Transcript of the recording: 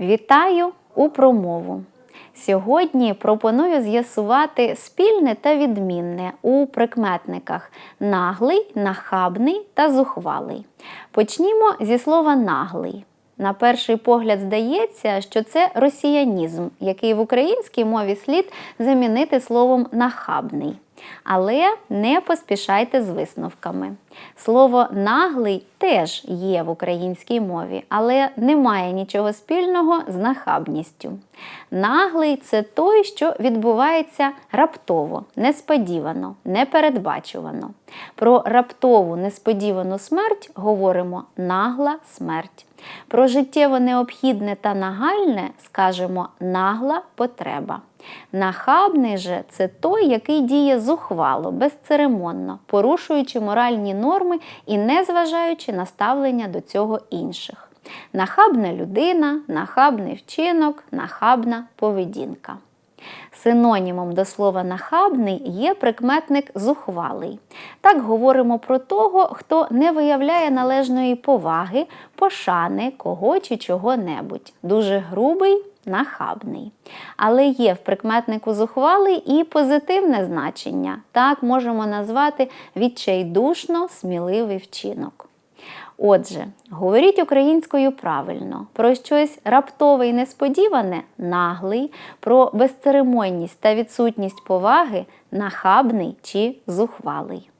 Вітаю у промову. Сьогодні пропоную з'ясувати спільне та відмінне у прикметниках наглий, нахабний та зухвалий. Почнімо зі слова наглий. На перший погляд здається, що це росіянізм, який в українській мові слід замінити словом нахабний. Але не поспішайте з висновками. Слово наглий теж є в українській мові, але не має нічого спільного з нахабністю. Наглий це той, що відбувається раптово, несподівано, непередбачувано. Про раптову несподівану смерть говоримо нагла смерть. Про життєво необхідне та нагальне скажемо нагла потреба. Нахабний же це той, який діє зухвало, безцеремонно, порушуючи моральні норми і не зважаючи на ставлення до цього інших. Нахабна людина, нахабний вчинок, нахабна поведінка. Синонімом до слова нахабний є прикметник зухвалий. Так говоримо про того, хто не виявляє належної поваги, пошани кого чи чого-небудь. Дуже грубий, нахабний. Але є в прикметнику зухвалий і позитивне значення. Так можемо назвати відчайдушно сміливий вчинок. Отже, говоріть українською правильно, про щось раптове і несподіване наглий, про безцеремонність та відсутність поваги нахабний чи зухвалий.